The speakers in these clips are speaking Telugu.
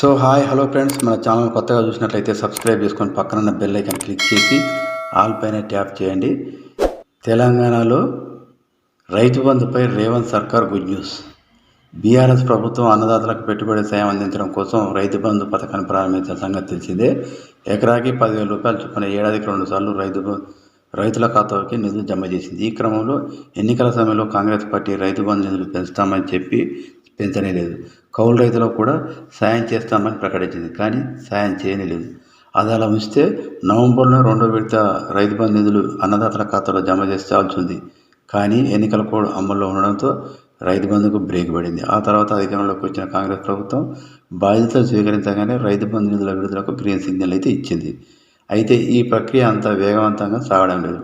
So hi hello friends. మన ఛానల్ కొత్తగా చూసినట్లయితే సబ్స్క్రైబ్ చేసుకొని పక్కన బెల్ ఐకన్ క్లిక్ చేసి ఆల్ పైన ట్యాప్ చేయండి. తెలంగాణలో రైతు బంధుపై రేవంత్ సర్కార్ గుడ్ న్యూస్. బీఆర్ఎస్ ప్రభుత్వం అన్నదాతలకు పెట్టుబడి సాయం అందించడం కోసం రైతు బంధు పథకాన్ని ప్రారంభించిన సంగతి తెలిసిందే. ఎకరాకి పదివేల రూపాయలు చొప్పున ఏడాదికి రెండుసార్లు రైతు బ- రైతుల ఖాతాకి నిధులు జమ చేసింది. ఈ క్రమంలో ఎన్నికల సమయంలో కాంగ్రెస్ పార్టీ రైతు బంధు నిధులు పెంచుతామని చెప్పి పెంచనే లేదు. కౌలు రైతులకు కూడా సాయం చేస్తామని ప్రకటించింది. కానీ సాయం చేయనే లేదు. అది అలా ఉంచితే నవంబర్లో రెండో విడత రైతు బంధు నిధులు అన్నదాతల ఖాతాలో జమ చేయాల్సి ఉంది. కానీ ఎన్నికల కోడ్ అమల్లో ఉండడంతో రైతు బంధుకు బ్రేక్ పడింది. ఆ తర్వాత అధికారంలోకి వచ్చిన కాంగ్రెస్ ప్రభుత్వం బాధ్యతలు స్వీకరించగానే రైతు బంధు నిధుల విడుదలకు గ్రీన్ సిగ్నల్ అయితే ఇచ్చింది. అయితే ఈ ప్రక్రియ అంత వేగవంతంగా సాగడం లేదు.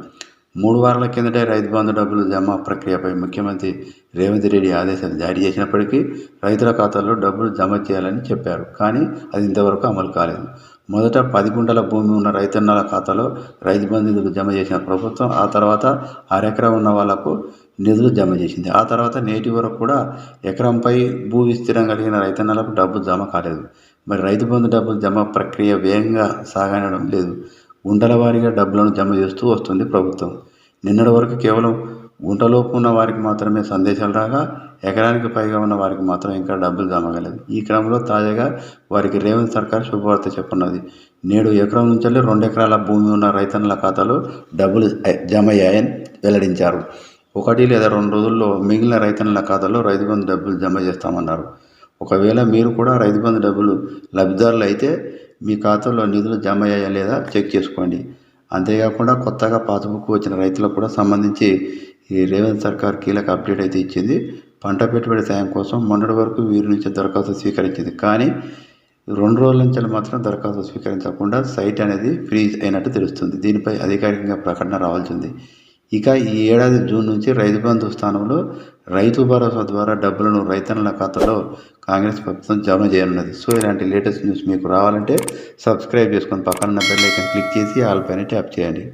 మూడు వారాల కిందటే రైతు బంధు డబ్బులు జమ ప్రక్రియపై ముఖ్యమంత్రి రేవంత్ రెడ్డి ఆదేశాలు జారీ చేసినప్పటికీ రైతుల ఖాతాల్లో డబ్బులు జమ చేయాలని చెప్పారు. కానీ అది ఇంతవరకు అమలు కాలేదు. మొదట పది గుంటల భూమి ఉన్న రైతన్నల ఖాతాలో రైతు బంధు నిధులు జమ చేసిన ప్రభుత్వం ఆ తర్వాత అరెకరా ఉన్న వాళ్ళకు నిధులు జమ చేసింది. ఆ తర్వాత నేటి వరకు కూడా ఎకరంపై భూ విస్తీర్ణం కలిగిన రైతన్నలకు డబ్బు జమ కాలేదు. మరి రైతు బంధు డబ్బులు జమ ప్రక్రియ వేగంగా సాగనడం లేదు. గుంటల వారీగా డబ్బులను జమ చేస్తూ వస్తుంది ప్రభుత్వం. నిన్నటి వరకు కేవలం గుంటలోపు ఉన్న వారికి మాత్రమే సందేశాలు రాగా ఎకరానికి పైగా ఉన్న వారికి మాత్రం ఇంకా డబ్బులు జమ కాలేదు. ఈ క్రమంలో తాజాగా వారికి రేవంత్ సర్కార్ శుభవార్త చెప్పున్నది. నేడు ఎకరం నుంచి రెండు ఎకరాల భూమి ఉన్న రైతన్నుల ఖాతాలో డబ్బులు జమ అయ్యాయని వెల్లడించారు. ఒకటి లేదా రెండు రోజుల్లో మిగిలిన రైతన్నుల ఖాతాలో రైతు బంధు డబ్బులు జమ చేస్తామన్నారు. ఒకవేళ మీరు కూడా రైతు బంధు డబ్బులు లబ్ధిదారులు అయితే మీ ఖాతాలో నిధులు జమ అయ్యాయా లేదా చెక్ చేసుకోండి. అంతేకాకుండా కొత్తగా పాస్బుక్ వచ్చిన రైతులకు కూడా సంబంధించి ఈ రేవంత్ సర్కార్ కీలక అప్డేట్ అయితే ఇచ్చింది. పంట పెట్టుబడి సాయం కోసం మొన్నటి వరకు వీరి నుంచి దరఖాస్తు స్వీకరించింది. కానీ రెండు రోజుల నుంచి మాత్రం దరఖాస్తు స్వీకరించకుండా సైట్ అనేది ఫ్రీజ్ అయినట్టు తెలుస్తుంది. దీనిపై అధికారికంగా ప్రకటన రావాల్సింది ఇక ఈ ఏడాది జూన్ నుంచి రైతు బంధు స్థానంలో రైతు భరోసా ద్వారా డబ్బులను రైతన్నుల ఖాతాలో కాంగ్రెస్ ప్రభుత్వం జమ చేయనున్నది. సో ఇలాంటి లేటెస్ట్ న్యూస్ మీకు రావాలంటే సబ్స్క్రైబ్ చేసుకొని పక్కన బెల్ ఐకన్ క్లిక్ చేసి ఆల్ పైన ట్యాప్ చేయండి.